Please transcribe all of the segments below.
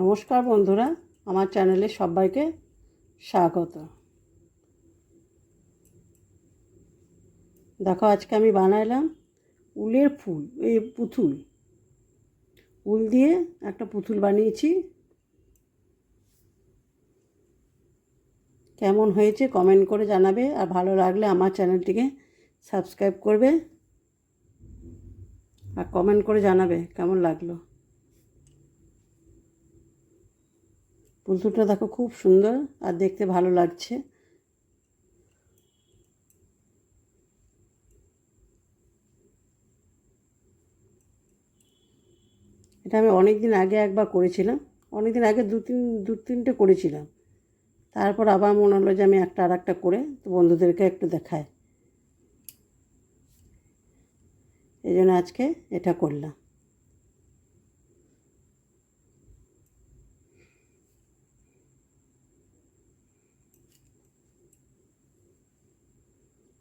নমস্কার বন্ধুরা, আমার চ্যানেলে সবাইকে স্বাগত। দেখো, আজকে আমি বানাইলাম উলের ফুল, এই পুতুল। উল দিয়ে একটা পুতুল বানিয়েছি। কেমন হয়েছে কমেন্ট করে জানাবে, আর ভালো লাগলে আমার চ্যানেলটিকে সাবস্ক্রাইব করবে, আর কমেন্ট করে জানাবে কেমন লাগল। পুতুলটা দেখো খুব সুন্দর আর দেখতে ভালো লাগছে। এটা আমি অনেক দিন আগে একবার করেছিলাম। অনেক দিন আগে দু তিন, দু তিনটে করেছিলাম। তারপর আবার মনে হলো যে আমি একটা আর একটা করে তো বন্ধুদেরকে একটু দেখায় এই জন্য আজকে এটা করলাম।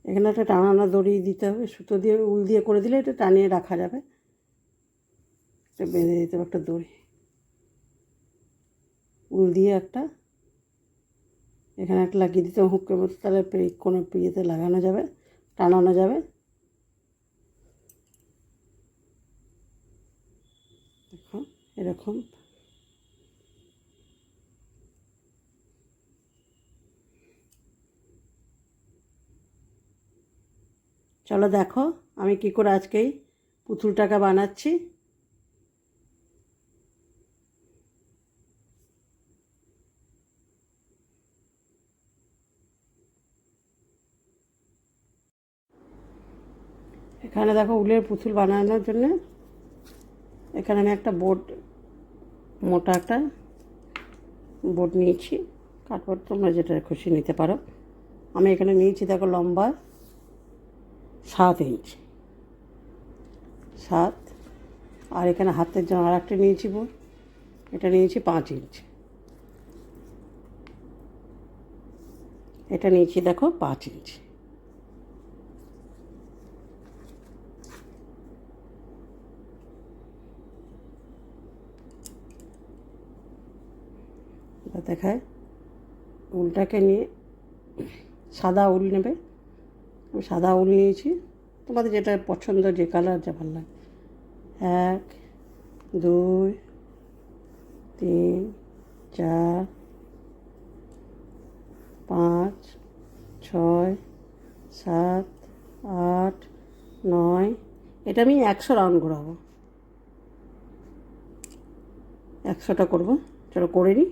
এখানে একটা টানানো দড়ি দিতে হবে, সুতো দিয়ে, উল দিয়ে করে দিলে এটা টানিয়ে রাখা যাবে। এটা বেঁধে দিতে হবে একটা দড়ি। উল দিয়ে একটা, এখানে একটা লাগিয়ে দিতে হবে, হুকের মতো তাহলে কোনো ইয়েতে লাগানো যাবে, টানানো যাবে। এরকম চলো দেখো, আমি কি করে আজকেই পুতুলটাকে বানাচ্ছি। এখানে দেখো উলের পুতুল বানানোর জন্য। এখানে আমি একটা বোর্ড, মোটা একটা বোর্ড নিয়েছি। কাঠবোর্ড তোমরা যেটা খুশি নিতে পারো। আমি এখানে নিয়েছি, দেখো লম্বা। সাত ইঞ্চি সাত। আর এখানে হাতের জন্য আর একটা নিয়েছি বোর্ড এটা নিয়েছি পাঁচ ইঞ্চি এটা নিয়েছি দেখো পাঁচ ইঞ্চি দেখায়। উলটাকে নিয়ে সাদা উল নেবে। আমি সাদা উল নিয়েছি। তোমাদের যেটা পছন্দ, যে কালার যা ভালো লাগে। এক, দুই, তিন, চার, পাঁচ, ছয়, সাত, আট, নয়। এটা আমি একশো রাউন্ড ঘোরাবো। একশোটা করব। চলো করে নিই।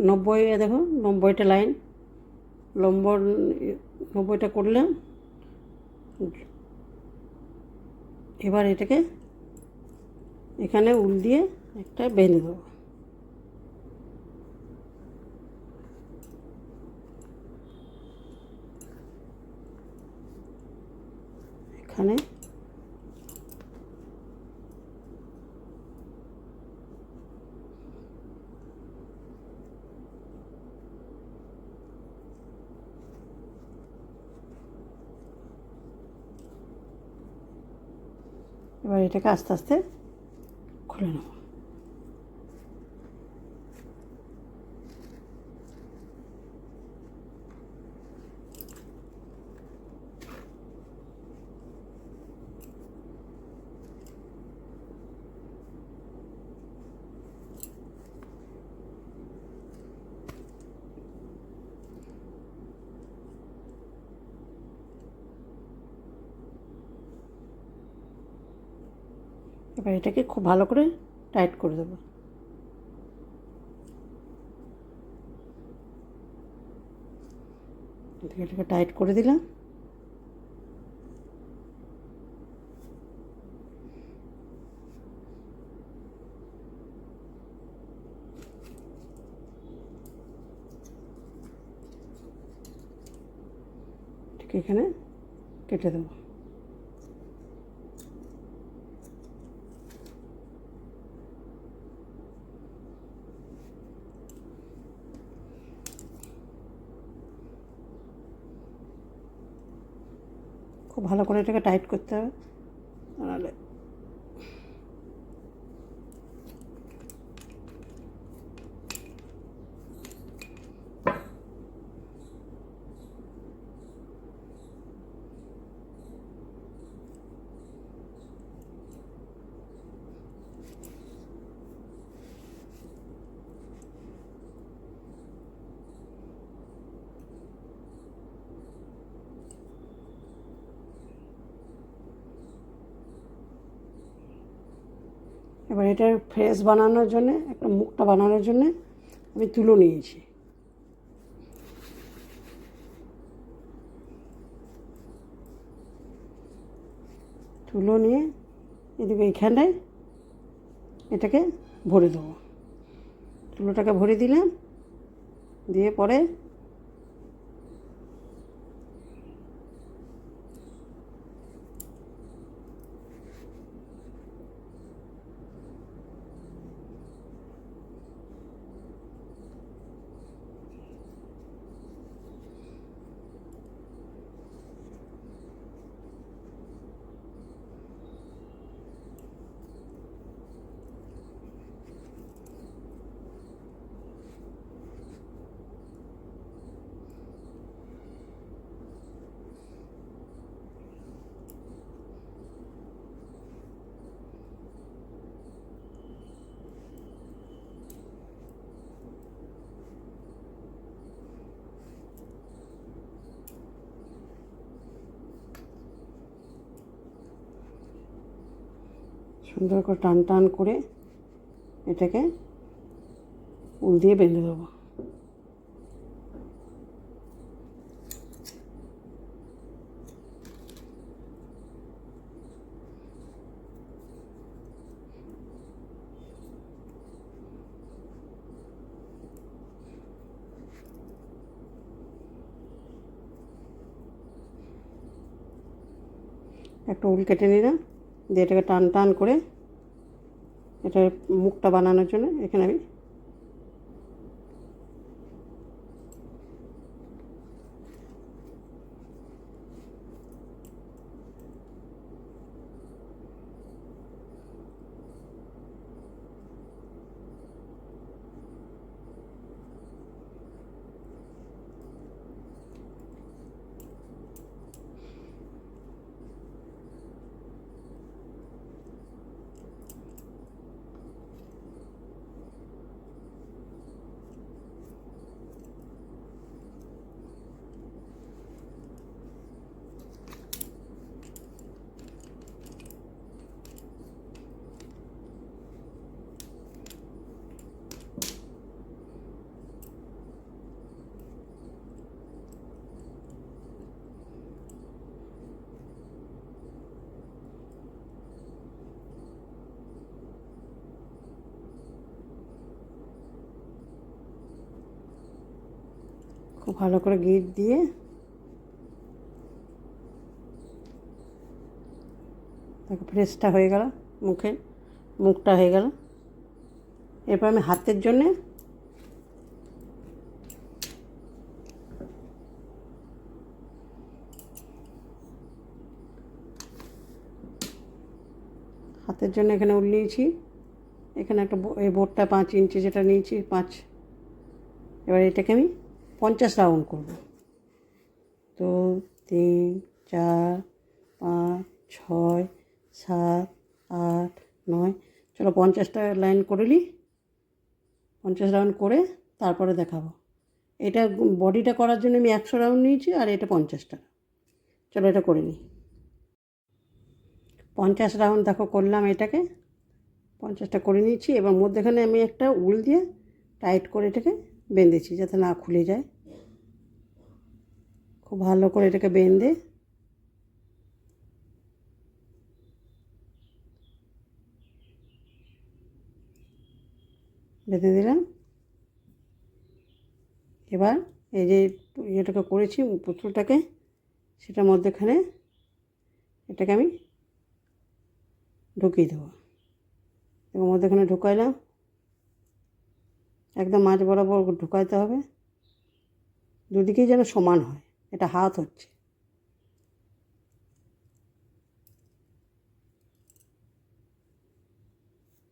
নব্বই দেখো, নব্বইটা লাইন। লম্ব নব্বইটা করলাম। এবার এটাকে এখানে উল দিয়ে একটা বেঁধে দেবো। এখানে এবার এটাকে আস্তে আস্তে খুলে নেব। এবার এটাকে খুব ভালো করে টাইট করে দেবো। এটাকে টাইট করে দিলাম। এখানে কেটে দেবো খুব ভালো করে এটাকে টাইট করতে হবে নাহলে এবার এটার ফ্রেশ বানানোর জন্যে, একটা মুখটা বানানোর জন্যে আমি তুলো নিয়েছি। তুলো নিয়ে এদিকে এইখানটায় এটাকে ভরে দেবো। তুলোটাকে ভরে দিলাম, দিয়ে পরে সুন্দর করে টান টান করে এটাকে উল দিয়ে বেঁধে দেবো। একটা উল কেটে নিলাম। দিয়ে এটাকে টান টান করে এটার মুখটা বানানোর জন্য এখানে আমি ভালো করে গিট দিয়ে দেখো ফ্রেশটা হয়ে গেল মুখে, মুখটা হয়ে গেল। এরপর আমি হাতের জন্যে হাতের জন্য এখানে উল নিয়েছি। এখানে একটা এই বোর্ডটা পাঁচ ইঞ্চি যেটা নিয়েছি, পাঁচ। এবার এটাকে আমি পঞ্চাশ রাউন্ড করব। তো তিন, চার, পাঁচ, ছয়, সাত, আট, নয়, চলো পঞ্চাশটা লাইন করে নিই। পঞ্চাশ রাউন্ড করে তারপরে দেখাবো। এটা বডিটা করার জন্য আমি একশো রাউন্ড নিয়েছি আর এটা পঞ্চাশটা। চলো এটা করে নিই। পঞ্চাশ রাউন্ড দেখো করলাম এটাকে। পঞ্চাশটা করে নিয়েছি এবার মধ্যেখানে আমি একটা উল দিয়ে টাইট করে এটাকে বেঁধেছি যাতে না খুলে যায়। খুব ভালো করে এটাকে বেঁধে বেঁধে দিলাম। এবার এই যে ইয়েটাকে করেছি, পুতুলটাকে, সেটার মধ্যেখানে এটাকে আমি ঢুকিয়ে দেবো। এবং মধ্যেখানে ঢুকাইলাম। একদম মাঝ বরাবর ঢুকাইতে হবে। দুদিকেই যেন সমান হয়, এটা হাত হচ্ছে।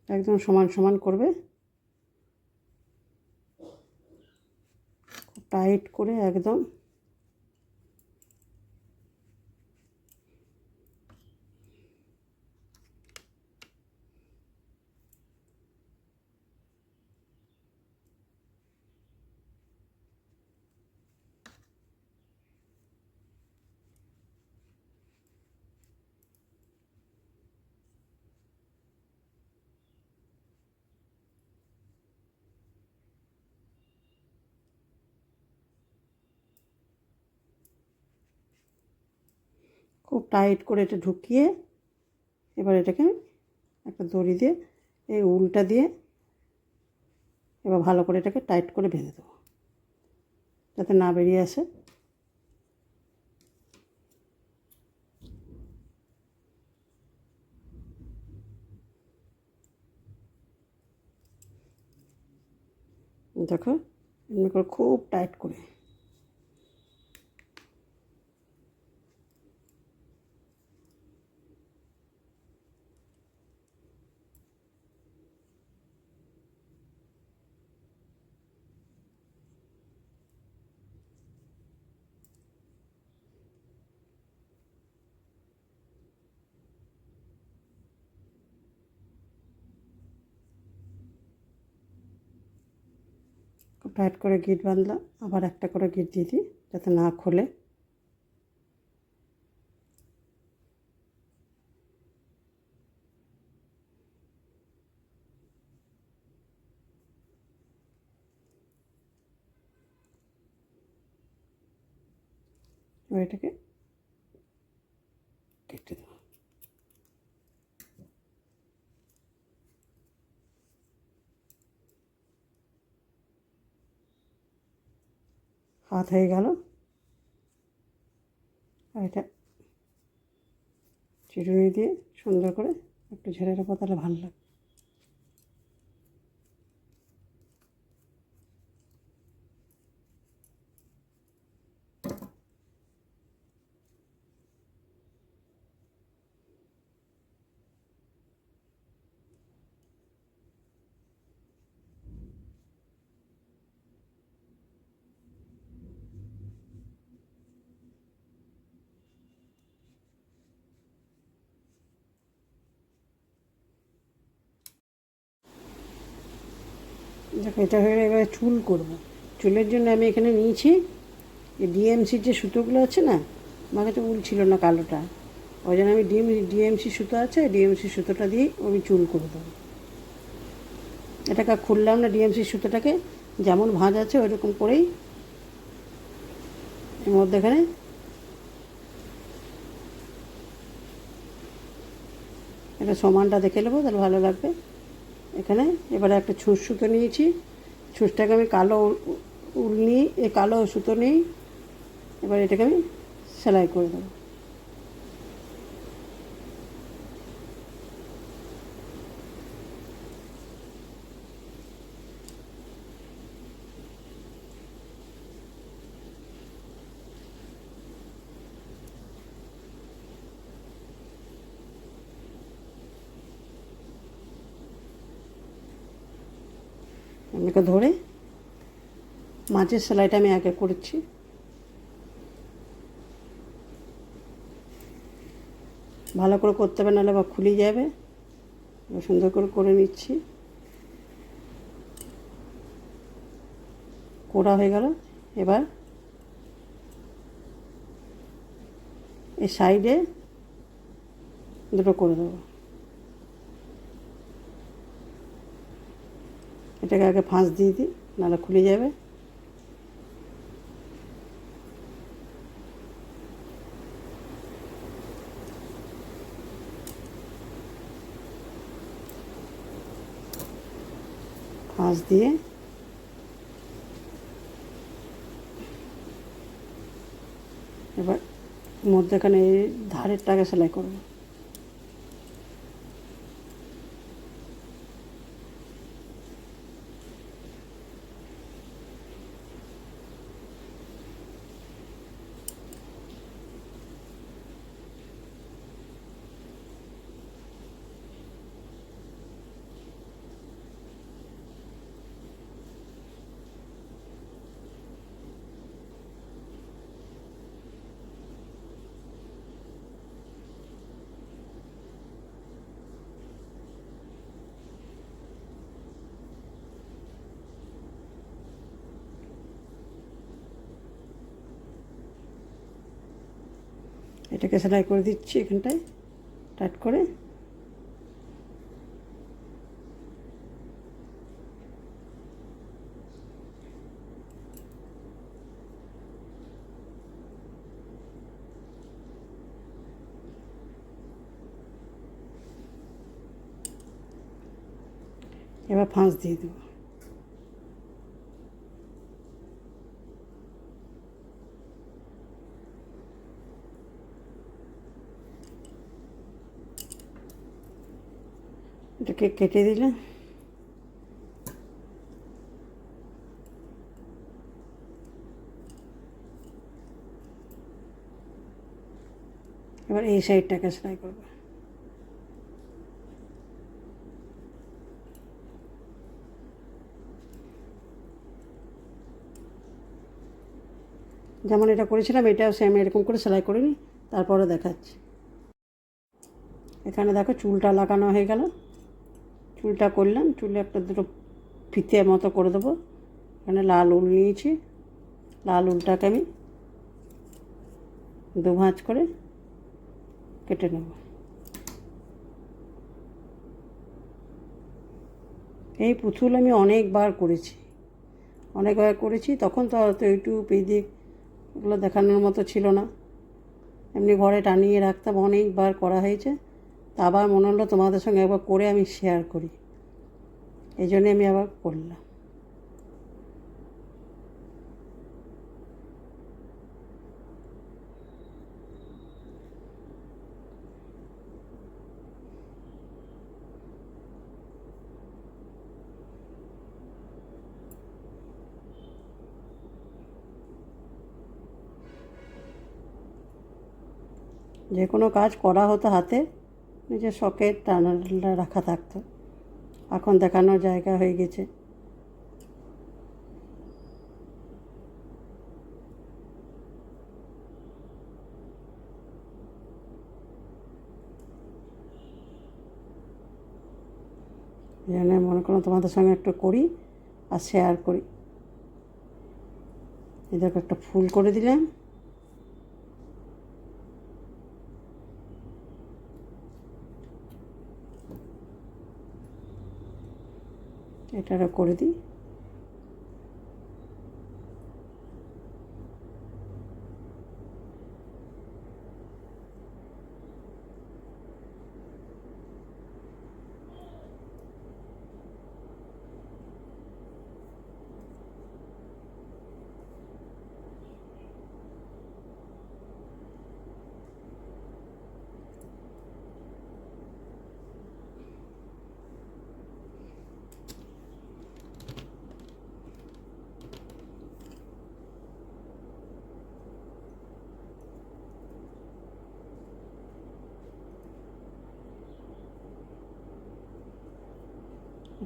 একদম সমান সমান করবে। টাইট করে একদম খুব টাইট করে এটা ঢুকিয়ে এবার এটাকে একটা দড়ি দিয়ে এই উলটা দিয়ে এবার ভালো করে এটাকে টাইট করে বেঁধে দেবো, যাতে না বেরিয়ে আসে। দেখো, এমনি করে খুব টাইট করে টাইট করে গিট বাঁধলাম, আবার একটা করে গিট দিয়ে দিই, যাতে না খোলে। এটাকে কেটে দেবো। হাত হয়ে গেল। আর এটা চিটুনি দিয়ে সুন্দর করে একটু ঝেড়ে রাখব তাহলে ভালো লাগবে। দেখো, এটা হয়ে এবারে চুল করব। চুলের জন্য আমি এখানে নিয়েছি, এই ডিএমসির যে সুতোগুলো আছে না, আমার কাছে উল ছিল না কালোটা। ওই জন্য আমি ডিএম ডিএমসি সুতো আছে ডিএমসি সুতোটা দিয়ে আমি চুল করে দেবো। এটাকে খুললাম না ডিএমসি সুতোটাকে, যেমন ভাঁজ আছে ওইরকম করেই। এর মধ্যে এখানে এটা সমানটা দেখে নেব, তাহলে ভালো লাগবে। এখানে। এবারে একটা ছুঁচ সুতো নিয়েছি। ছুঁচটাকে আমি কালো উল নিই এ কালো সুতো নিই এবার এটাকে আমি সেলাই করে দেবো। এমনিকে ধরে মাঝের সেলাইটা আমি আগে করেছি। ভালো করে করতে হবে, নাহলে বা খুলে যাবে। সুন্দর করে করে নিচ্ছি। করা হয়ে গেল। এবার এই সাইডে দুটো করে দেবো। এটাকে আগে ফাঁস দিয়ে দিই, নাহলে খুলে যাবে। ফাঁস দিয়ে এবার মধ্যেখানে এই ধারের টাকা সেলাই করব। এটাকে সেলাই করে দিচ্ছি এখানটায়। টাট করে। এবার ফাঁস দিয়ে দেবো। এটাকে কেটে দিলে? এবার এই সাইডটাকে সেলাই করব। যেমন এটা করেছিলাম, এটাও সেম এরকম করে সেলাই করে নিই তারপরে দেখাচ্ছি। এখানে দেখো চুলটা লাগানো হয়ে গেল। চুলটা করলাম, চুলে একটা দুটো ফিতে মতো করে দেবো। এখানে লাল উল নিয়েছি, লাল উলটাকে আমি দু ভাঁজ করে কেটে নেব। এই পুতুল আমি অনেকবার করেছি অনেকবার করেছি, তখন তো হয়তো ইউটিউব এই দিক ওগুলো দেখানোর মতো ছিল না। এমনি ঘরে টানিয়ে রাখতাম, অনেকবার করা হয়েছে। আবার মনে হলো তোমাদের সঙ্গে একবার করে আমি শেয়ার করি। এই জন্যে আমি আবার করলাম। যে কোনো কাজ করা হতো হাতে নিজের শখের টানা রাখা থাকতো। এখন দেখানোর জায়গা হয়ে গেছে। জন্য মনে করো তোমাদের সঙ্গে একটু করি আর শেয়ার করি। দেখো একটা ফুল করে দিলাম। এটারও করে দিই।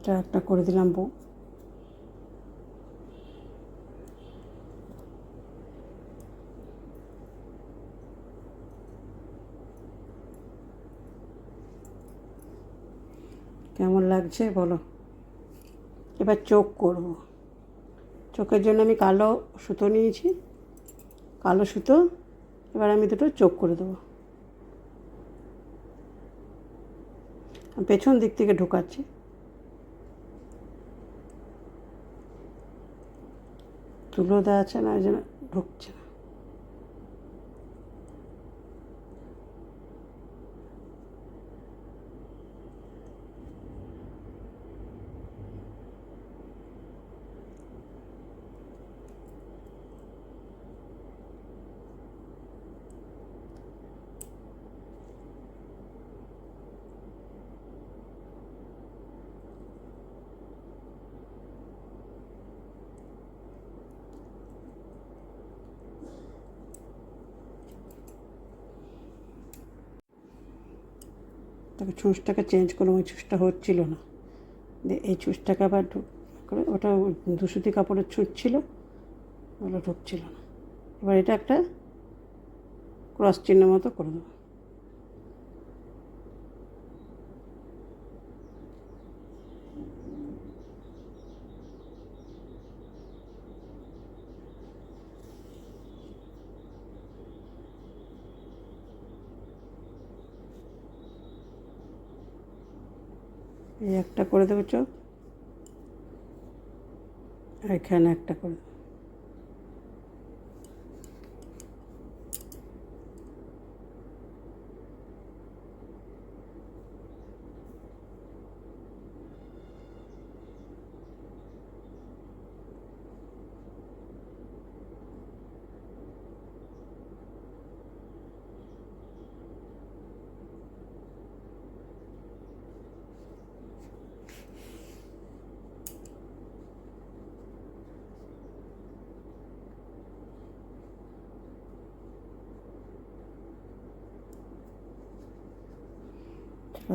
এটা একটা করে দিলাম বউ। কেমন লাগছে বলো? এবার চোখ করব। চোখের জন্য আমি কালো সুতো নিয়েছি। কালো সুতো, এবার আমি দুটো চোখ করে দেবো। পেছন দিক থেকে ঢোকাচ্ছি। তুলো দেওয়া আছে না ওই জন্য ঢুকছে না। তাকে ছুঁচটাকে চেঞ্জ করলাম, ওই ছুঁচটা হচ্ছিল না। এই ছুঁচটাকে আবার করে ওটা দুসুতি কাপড়ের ছুঁচ ছিল, ওগুলো ঢুকছিল না। এবার এটা একটা ক্রস চিহ্ন মতো করে দেবো এই একটা করে দেবো চোখ এখানে একটা করে দেবো।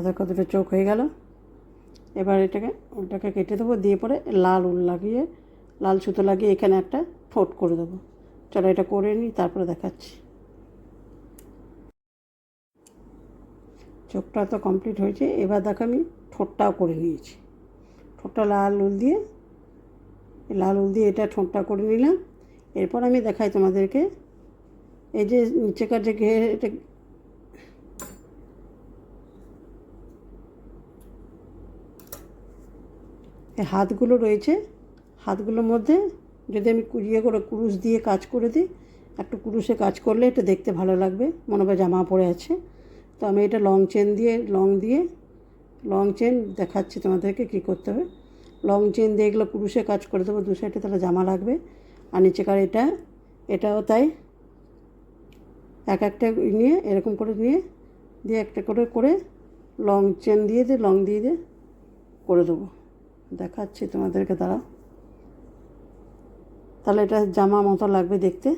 দেখো দুটো চোখ হয়ে গেল। এবার এটাকে, ওটাকে কেটে দেবো, দিয়ে পরে লাল উল লাগিয়ে, লাল সুতো লাগিয়ে এখানে একটা ঠোঁট করে দেবো। চলো এটা করে নিই, তারপরে দেখাচ্ছি। চোখটা তো কমপ্লিট হয়েছে, এবার দেখো আমি ঠোঁটটাও করে নিয়েছি। ঠোঁটটা লাল উল দিয়ে, লাল উল দিয়ে এটা ঠোঁটটা করে নিলাম। এরপর আমি দেখাই তোমাদেরকে, এই যে নিচেকার যে ঘে এটা হাতগুলো রয়েছে। হাতগুলোর মধ্যে যদি আমি ইয়ে করে কুরুশ দিয়ে কাজ করে দিই, একটু কুরুশে কাজ করলে এটা দেখতে ভালো লাগবে। মনে হবে জামা পরে আছে। তো আমি এটা লং চেন দিয়ে, লং দিয়ে, লং চেন দেখাচ্ছি তোমাদেরকে কী করতে হবে। লং চেন দিয়ে এগুলো কুরুশে কাজ করে দেবো, দু সাইডে তাহলে জামা লাগবে। আর নিচেকার এটা, এটাও তাই। এক একটা নিয়ে এরকম করে নিয়ে, দিয়ে একটা করে করে লং চেন দিয়ে দিয়ে লং দিয়ে দিয়ে করে দেবো। দেখাচ্ছি তোমাদেরকে তারা তাহলে এটা জামা মতো লাগবে দেখতে।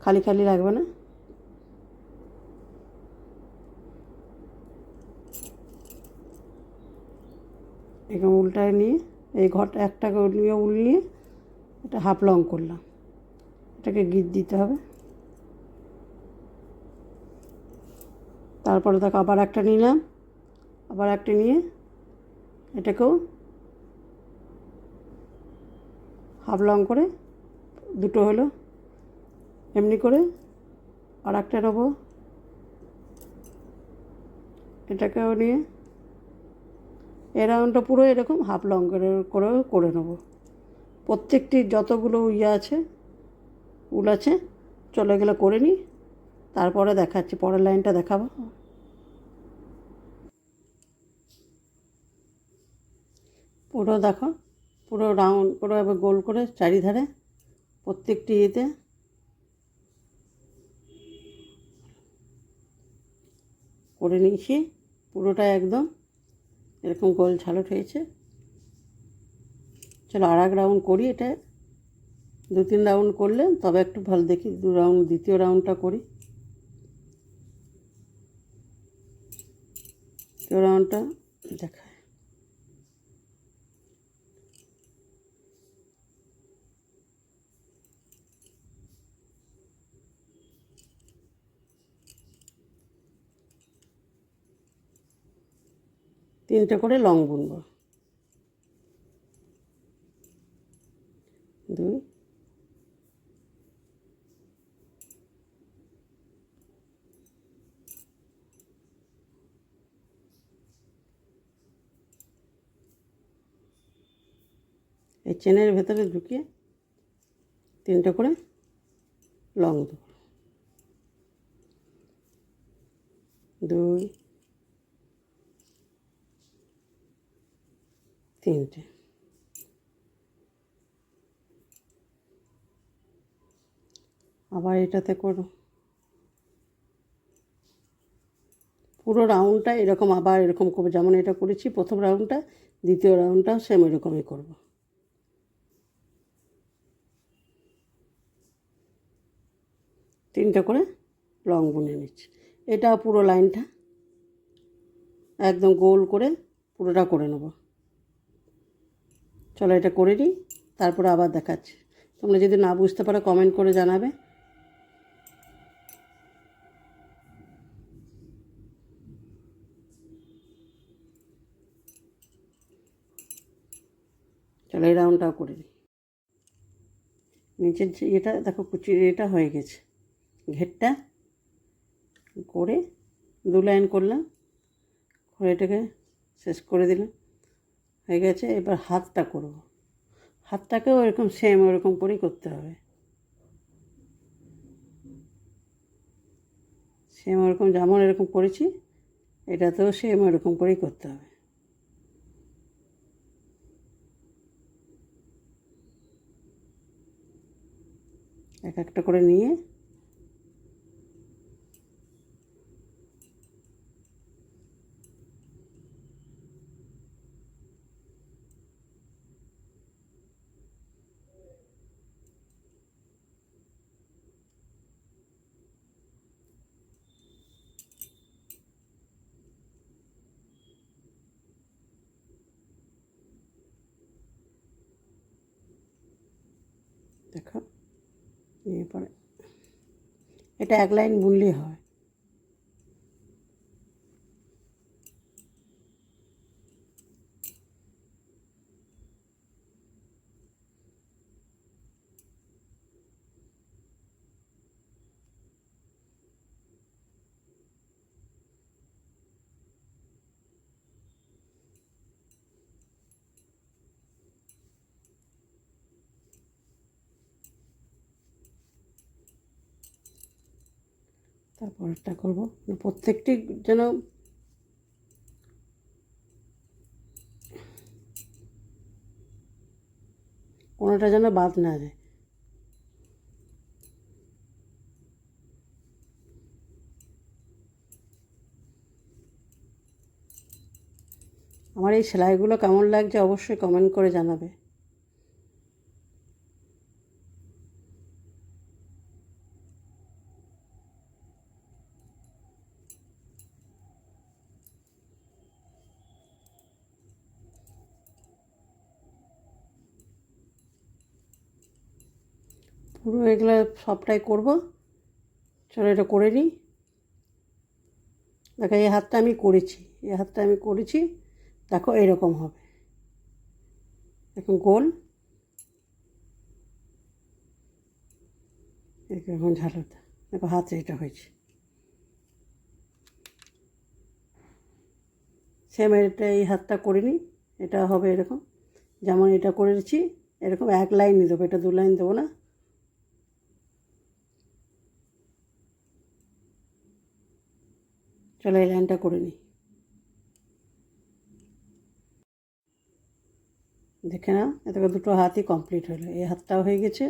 খালি খালি লাগবে না? এরকম উল্টায় নিয়ে, এই ঘরটা একটা নিয়ে, উল নিয়ে এটা হাফ লং করলাম। এটাকে গিট দিতে হবে। তারপরে তাকে আবার একটা নিলাম। আবার একটা নিয়ে এটাকেও হাফ লং করে, দুটো হলো, এমনি করে, আর একটা নেব। এটাকেও নিয়ে, এ রাউন্ডটা পুরো এরকম হাফ লং করে করে করে নেব। প্রত্যেকটি যতগুলো ইয়ে আছে, উল আছে, চলে গেলে করে নিই, তারপরে দেখাচ্ছি, পরের লাইনটা দেখাবো। পুরো দেখো পুরো রাউন্ড পুরো এবার গোল করে চারিধারে প্রত্যেকটি ইয়েতে। করে নিয়েছি, পুরোটা একদম এরকম গোল ঝালট হয়েছে। চলো আর এক রাউন্ড করি, এটা দু তিন রাউন্ড করলে তবে একটু ভালো দেখি, দু রাউন্ড দ্বিতীয় রাউন্ডটা করি। দ্বিতীয় রাউন্ডটা দেখায় তিনটে করে লং বুনবো। দুই। এই চেনের ভেতরে ঢুকিয়ে তিনটে করে লং দেবো দুই। তিনটে। আবার এটাতে করো। পুরো রাউন্ডটা এরকম আবার এরকম করব। যেমন এটা করেছি, প্রথম রাউন্ডটা, দ্বিতীয় রাউন্ডটাও সেম এরকমই করব। তিনটে করে লং বুনে নিচ্ছি। এটা পুরো লাইনটা, একদম গোল করে পুরোটা করে নেব। চলো এটা করে নিই, তারপরে আবার দেখাচ্ছি। তোমরা যদি না বুঝতে পারো কমেন্ট করে জানাবে। চলো এই রাউন্ডটাও করে নিই। নিচের যে এটা দেখো কুচির এটা হয়ে গেছে। ঘেরটা করে দু লাইন করলাম। করে এটাকে শেষ করে দিলাম। হয়ে গেছে, এবার হাতটা করব। হাতটাকেও এরকম সেম ওরকম করেই করতে হবে। সেম ওরকম যেমন এরকম করেছি, এটাতেও সেম ওরকম করেই করতে হবে। এক একটা করে নিয়ে দেখো এরপরে এটা এক লাইন বুনলেই হয়। তারপরটা করব। মানে প্রত্যেকটি যেন কোনোটা যেন বাদ না যায়। আমার এই সেলাইগুলো কেমন লাগছে অবশ্যই কমেন্ট করে জানাবে। পুরো এগুলো সবটাই করব। চলো এটা করে নিই। দেখো, এই হাতটা আমি করেছি। এই হাতটা আমি করেছি। দেখো, এরকম হবে। এখন গোল। এখন ঝালুটা। দেখো, হাতে এটা হয়েছে। সেম এটা, এই হাতটা করে নিই। এটা হবে এরকম। যেমন এটা করেছি, এরকম এক লাইন দেবো। এটা দু লাইন দেবো না। চলো এই লাইনটা করে নিই। দেখে নাও এত দুটো হাতই কমপ্লিট হলো। এই হাতটাও হয়ে গেছে।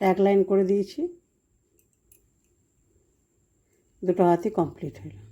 এক লাইন করে দিয়েছি। দুটো হাতই কমপ্লিট হলো।